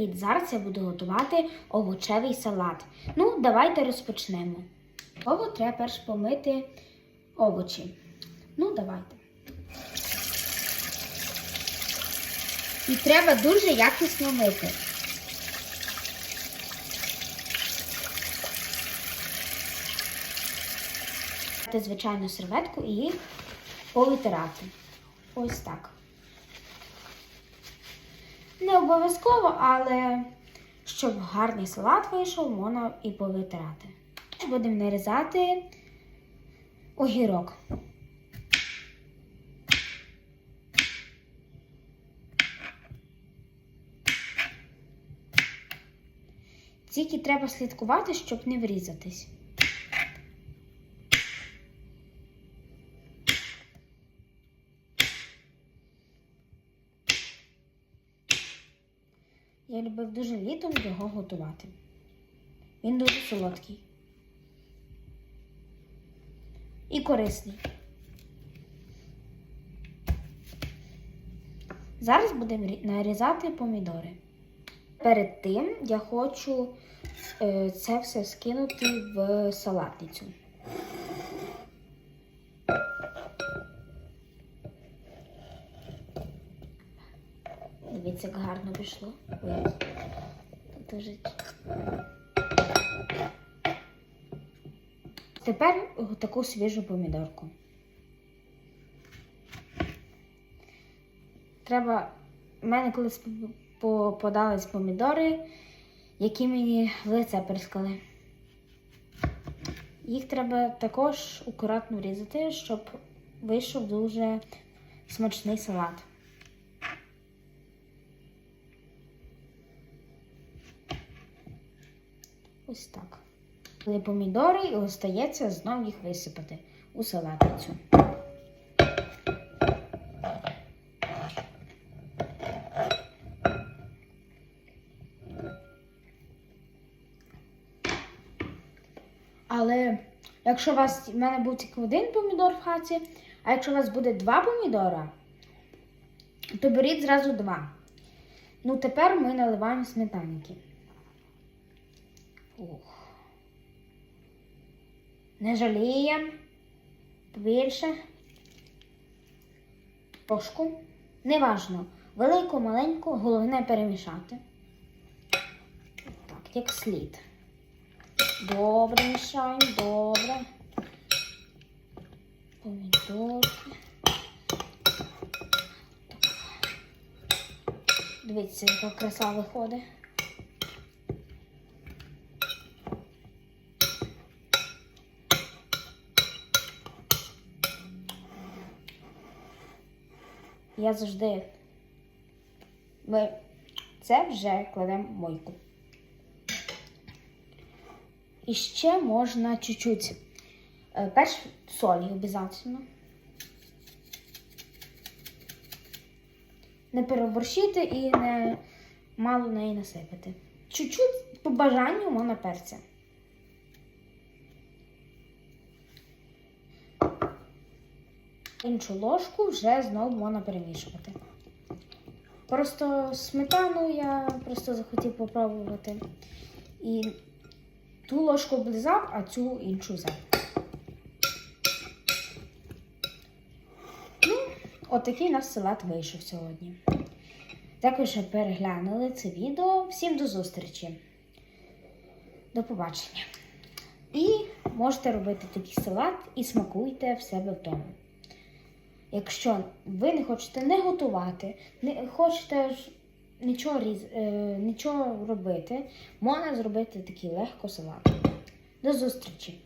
привіт! Зараз я буду готувати овочевий салат. Ну, давайте розпочнемо. Ово треба перш помити овочі. Ну, давайте. І треба дуже якісно мити. Звичайну серветку і повитирати. Ось так. Не обов'язково, але щоб гарний салат вийшов, можна і повитирати. Будемо нарізати огірок. Тільки треба слідкувати, щоб не врізатись. Я любив дуже літом його готувати. Він дуже солодкий. І корисний. Зараз будемо нарізати помідори. Перед тим я хочу е, це все скинути в салатницю. Дивіться, як гарно пішло. Ой, дуже... Тепер таку свіжу помідорку. Треба. У мене колись п- попадались помідори, які мені в лице прискали. Їх треба також акуратно різати, щоб вийшов дуже смачний салат. Ось так. Коли помідори і остається знову їх висипати у салатницю. Але якщо у вас в мене був тільки один помідор в хаті, а якщо у вас буде два помідора, то беріть зразу два. Ну, тепер ми наливаємо сметанки. Ух. Не жаліємо. Побільше. Трошку. Неважно. Велику, маленьку, головне перемішати. Так, як слід. Добре мішаємо, добре. Помідорки. Дивіться, яка краса виходить. Я завжди. Ми це вже кладемо в мойку. І ще можна чуть-чуть. е, Перш солі обов'язково. Не переборщити і не мало неї насипати. Чуть-чуть по бажанню можна перця. Іншу ложку вже знову можна перемішувати. Просто сметану я просто захотів попробувати. І ту ложку облизав, а цю іншу взяв. Ну, отакий у нас салат вийшов сьогодні. Дякую, що переглянули це відео. Всім до зустрічі. До побачення. І можете робити такий салат і смакуйте в себе вдома. Якщо ви не хочете не готувати, не хочете нічого, різ, е, нічого робити, можна зробити такий легко салат. До зустрічі!